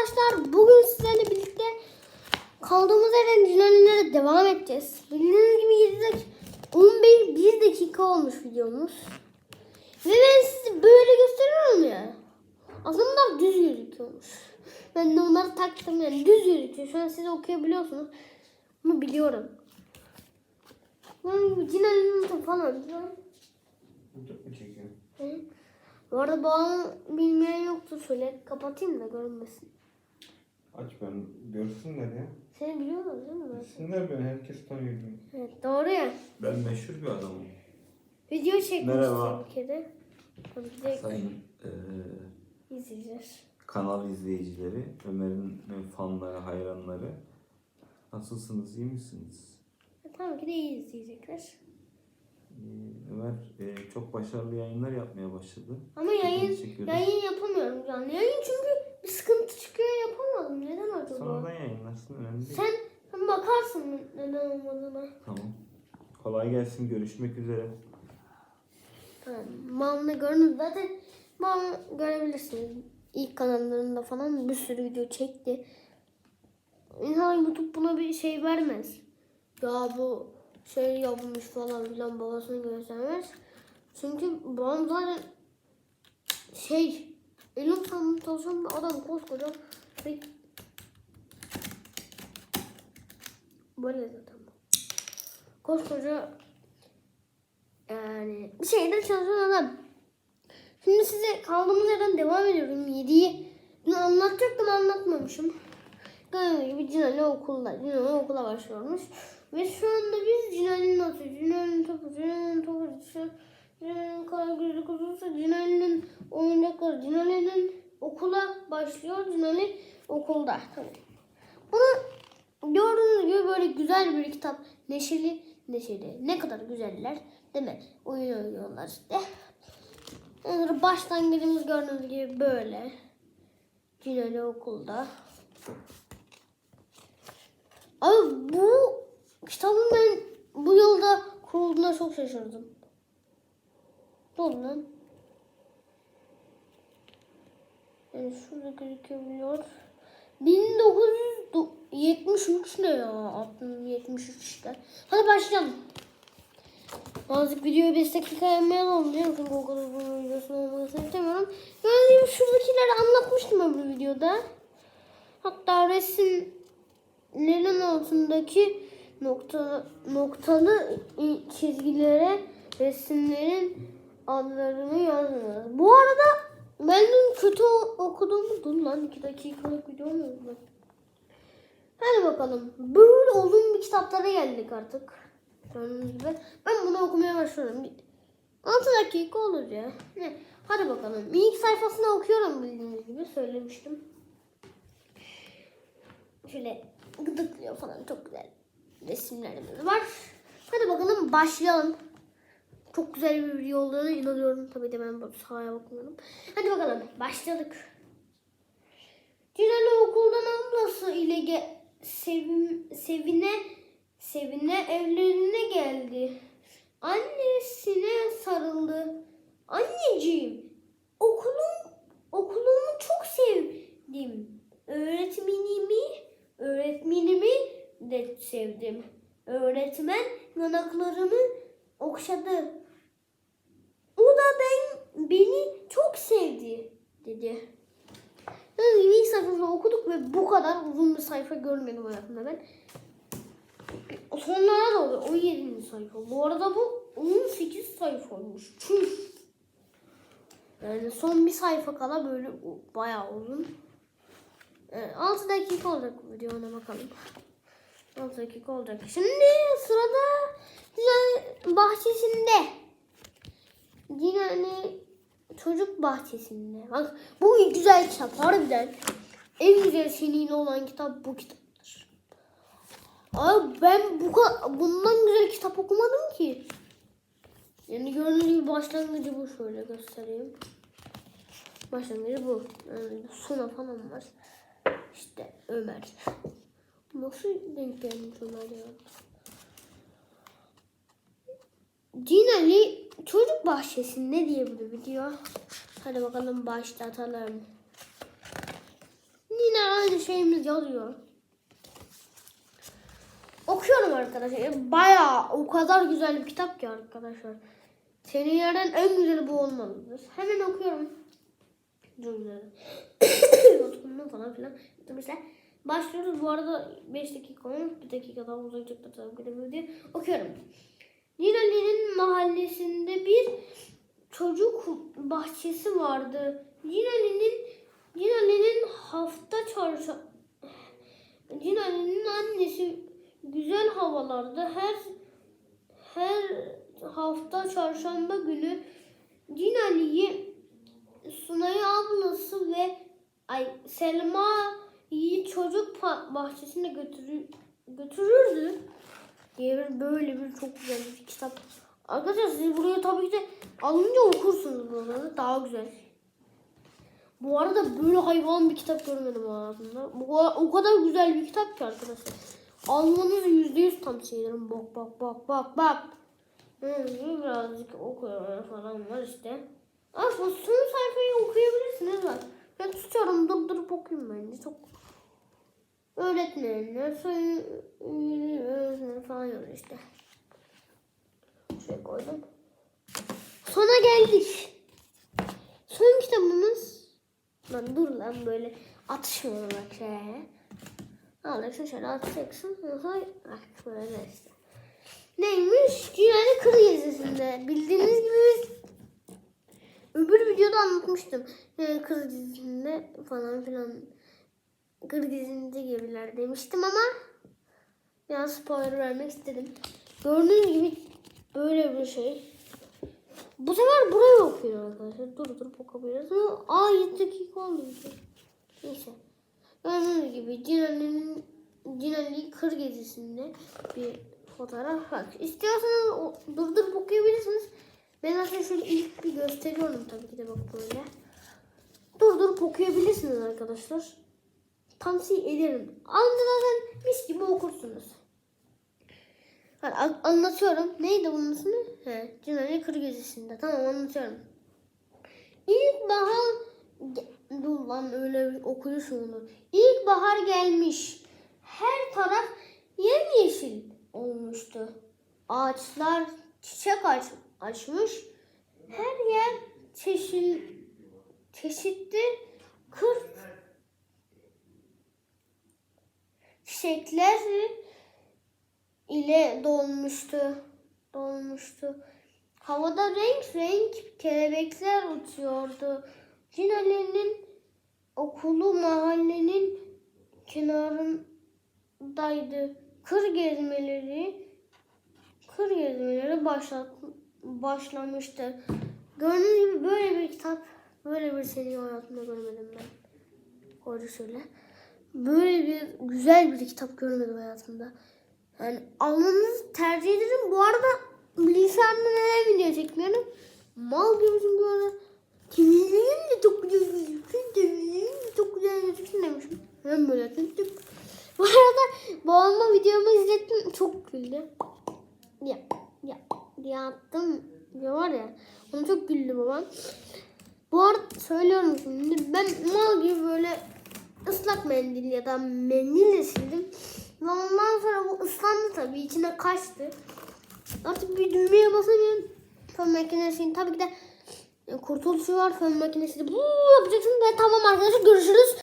arkadaşlar bugün sizlerle birlikte kaldığımız yerden dinlenmelere devam edeceğiz. Bildiğiniz gibi 7 dakika, 15 1 dakika olmuş videomuz. Ve ben size böyle gösteriyorum ya. Aslında düz gözüküyormuş. Ben de onları taktım yani düz gözüküyor. Şu an siz okuyabiliyorsunuz. Bunu biliyorum. Ben dinlenmeleri falan. YouTube mu çekiyor? Hı. Bu arada bağımı bilmeyen yoktu. Şöyle kapatayım da görünmesin. Aç ben görsünler ya. Seni biliyorlar değil mi? ben? Bilsinler beni herkes tanıyor beni. Evet doğru ya. Ben meşhur bir adamım. Video çekmiştim Merhaba. bir kere. Tabii ki de Sayın eee, izleyeceğiz. kanal izleyicileri, Ömer'in fanları, hayranları. Nasılsınız, iyi misiniz? E, Tabii ki de iyi izleyecekler. Ee, Ömer eee, çok başarılı yayınlar yapmaya başladı. Ama yayın çekiyoruz. yayın yapamıyorum canlı yayın çünkü yapamadım. Neden acaba? Sonradan yayınlarsın, önemli değil. Sen, bakarsın neden olmadığına. Tamam. Kolay gelsin, görüşmek üzere. Tamam. Mamla görünür zaten. Mam görebilirsiniz. İlk kanallarında falan bir sürü video çekti. İnsan YouTube buna bir şey vermez. Ya bu şey yapmış falan filan babasını göstermez. Çünkü babam zaten şey elim sandım çalışan bir adam koskoca ve böyle zaten bu. Koskoca yani bir şeyde çalışan adam. Şimdi size kaldığımız yerden devam ediyorum. 7'yi dün anlatacaktım anlatmamışım. Gördüğünüz gibi Cinali okulda. Cinali okula başlıyormuş. Ve şu anda biz Cinali'nin atı, Cinali'nin topu, Cinali'nin topu, Cinali'nin karagözü kuzusu, Cinali'nin oyuncakları, Cinali'nin okula başlıyor. Cinali okulda. Tabii. Bunu gördüğünüz gibi böyle güzel bir kitap. Neşeli, neşeli. Ne kadar güzeller. Değil mi? Oyun oynuyorlar işte. Onları başlangıcımız gördüğünüz gibi böyle. Cinali okulda. Abi bu kitabın ben bu yılda kurulduğuna çok şaşırdım. Oldu lan? Yani şurada gözükebiliyor. 1973 ne ya? 1973 işte. Hadi başlayalım. Azıcık videoyu 5 dakika yapmayalım diyorum çünkü o kadar uzun videosu olmasını istemiyorum. Gördüğünüz gibi şuradakileri anlatmıştım öbür videoda. Hatta resimlerin altındaki nokta, noktalı çizgilere resimlerin adlarını yazmıyoruz. Bu arada ben dün kötü okuduğumu dur lan 2 dakikalık video mu? Hadi bakalım. Böyle uzun bir kitaplara geldik artık. Gördüğünüz gibi. Ben bunu okumaya başlıyorum. 6 dakika olur ya. Hadi bakalım. İlk sayfasını okuyorum bildiğiniz gibi. Söylemiştim. Şöyle gıdıklıyor falan. Çok güzel resimlerimiz var. Hadi bakalım başlayalım. Çok güzel bir video olduğuna inanıyorum. Tabii de ben sahaya bakmıyorum. Hadi bakalım. Başladık. Cinali okuldan ablası ile sevim, sevine sevine evlerine geldi. Annesine sarıldı. Anneciğim, okulum okulumu çok sevdim. Öğretmenimi, öğretmenimi de sevdim. Öğretmen yanaklarımı okşadı. O da ben beni çok sevdi dedi. Yani ilk sayfasını okuduk ve bu kadar uzun bir sayfa görmedim hayatımda ben. Sonlara doğru 17. sayfa. Bu arada bu 18 sayfaymış. Çüş. Yani son bir sayfa kala böyle bayağı uzun. Evet, 6 dakika olacak bu video ona bakalım. 6 dakika olacak. Şimdi sırada güzel bahçesinde. Yine hani çocuk bahçesinde. Bak bu güzel kitap harbiden. En güzel seriyle olan kitap bu kitaptır. Abi ben bu bundan güzel kitap okumadım ki. Yani gördüğünüz gibi başlangıcı bu şöyle göstereyim. Başlangıcı bu. Yani Suna falan var. İşte Ömer. Nasıl denk gelmiş Ömer ya? Cinali çocuk bahçesinde diye bir video. Hadi bakalım başlatalım. Nina aynı şeyimiz yazıyor. Okuyorum arkadaşlar. Bayağı o kadar güzel bir kitap ki arkadaşlar. Serilerden en güzeli bu olmalıdır. Hemen okuyorum. Notkumda falan filan. Mesela başlıyoruz. Bu arada 5 dakika olmuş. 1 dakika daha uzayacak da tabii böyle diye. Okuyorum. Ninali'nin mahallesinde bir çocuk bahçesi vardı. Ninali'nin Ninali'nin hafta çarşı Ninali'nin annesi güzel havalarda her her hafta çarşamba günü Ninali'yi Sunay ablası ve ay Selma'yı çocuk bahçesine götürür, götürürdü diye bir böyle bir çok güzel bir kitap. Arkadaşlar siz buraya tabii ki de alınca okursunuz buraları daha güzel. Bu arada böyle hayvan bir kitap görmedim hayatımda. Bu o kadar güzel bir kitap ki arkadaşlar. Almanızı yüzde yüz tavsiye ederim. Bak bak bak bak bak. Birazcık okuyorum falan var işte. Aslında son sayfayı okuyabilirsiniz bak. Ben tutuyorum durdurup okuyayım bence çok. Öğretmenler, öğretmen falan yazıyor işte. Şöyle koydum. Sona geldik. Son kitabımız. Lan dur lan böyle atışmıyor bak şeye. Alacaksın şöyle atacaksın. Bak böyle işte. Neymiş? Dünyanın kır gezisinde. Bildiğiniz gibi biz öbür videoda anlatmıştım. Yani kır dizisinde falan filan. Kır dizisinde gibiler demiştim ama biraz spoiler vermek istedim. Gördüğünüz gibi böyle bir şey. Bu sefer burayı okuyor arkadaşlar. Dur dur okuyabiliriz. Aa 7 dakika oldu. Neyse. Gördüğünüz gibi Cinali'nin Cinali kır gezisinde bir fotoğraf bak. İstiyorsanız durdurup okuyabilirsiniz. Ben size şöyle ilk bir gösteriyorum tabii ki de bak böyle. Durdurup okuyabilirsiniz arkadaşlar. Tavsiye ederim. Anında zaten mis gibi okursunuz. Hadi an- anlatıyorum. Neydi bunun ismi? He, Cinali Kır Gezisi'nde. Tamam anlatıyorum. İlkbahar ge- dur lan öyle bir okuyuşum onu. İlkbahar gelmiş. Her taraf yemyeşil olmuştu. Ağaçlar çiçek aç, açmış. Her yer çeşit çeşitli kır çiçekler ile dolmuştu. Dolmuştu. Havada renk renk kelebekler uçuyordu. Cinali'nin okulu mahallenin kenarındaydı. Kır gezmeleri kır gezmeleri başlat, başlamıştı. Gördüğünüz gibi böyle bir kitap, böyle bir seri hayatımda görmedim ben. Doğru söyle. Böyle bir güzel bir kitap görmedim hayatımda. Yani almanızı tercih ederim. Bu arada bilgisayarda neden video çekmiyorum? Mal gibi çünkü böyle temizliğin de çok güzel gözüksün. Temizliğin de çok güzel gözüksün demişim. Ben böyle tık. Bu arada babama videomu izlettim. Çok güldü. Ya ya yaptım diyor var ya. Onu çok güldü babam. Bu arada söylüyorum şimdi ben mal gibi böyle ıslak mendil ya da mendille sildim. Ve ondan sonra bu ıslandı tabii içine kaçtı. Artık bir düğmeye basamıyorum. Fön makinesinin tabii ki de kurtuluşu var fön makinesi. Bu yapacaksın ve tamam arkadaşlar görüşürüz.